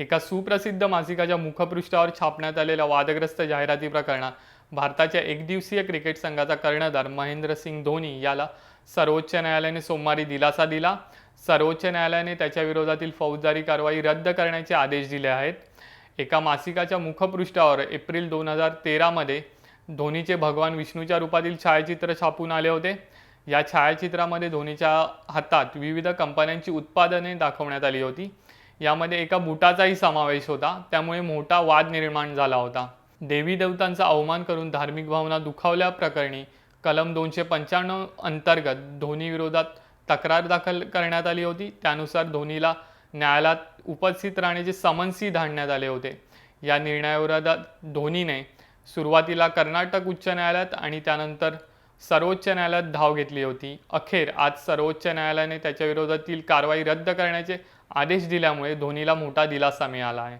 एका सुप्रसिद्ध मासिकाच्या मुखपृष्ठावर छापण्यात आलेल्या वादग्रस्त जाहिराती प्रकरणात भारताच्या एकदिवसीय क्रिकेट संघाचा कर्णधार महेंद्रसिंग धोनी याला सर्वोच्च न्यायालयाने सोमवारी दिलासा दिला. सर्वोच्च न्यायालयाने त्याच्या विरोधातील फौजदारी कारवाई रद्द करण्याचे आदेश दिले आहेत. एका मासिकाच्या मुखपृष्ठावर एप्रिल दोन हजार तेरामध्ये धोनीचे भगवान विष्णूच्या रूपातील छायाचित्र छापून आले होते. या छायाचित्रामध्ये धोनीच्या हातात विविध कंपन्यांची उत्पादने दाखवण्यात आली होती. यामध्ये एका बुटाचाही समावेश होता. त्यामुळे मोठा वाद निर्माण झाला होता. देवी देवतांचा अवमान करून धार्मिक भावना दुखावल्या प्रकरणी कलम दोनशे पंच्याण्णव अंतर्गत धोनी विरोधात तक्रार दाखल करण्यात आली होती. त्यानुसार धोनीला न्यायालयात उपस्थित राहण्याचे समन्सही धाडण्यात आले होते. या निर्णयाविरोधात धोनीने सुरुवातीला कर्नाटक उच्च न्यायालयात आणि त्यानंतर सर्वोच्च न्यायालयात धाव घेतली होती. अखेर आज सर्वोच्च न्यायालयाने त्याच्या विरोधातील कारवाई रद्द करण्याचे आदेश दिल्यामुळे धोनीला मोठा दिलासा मिळाला आहे.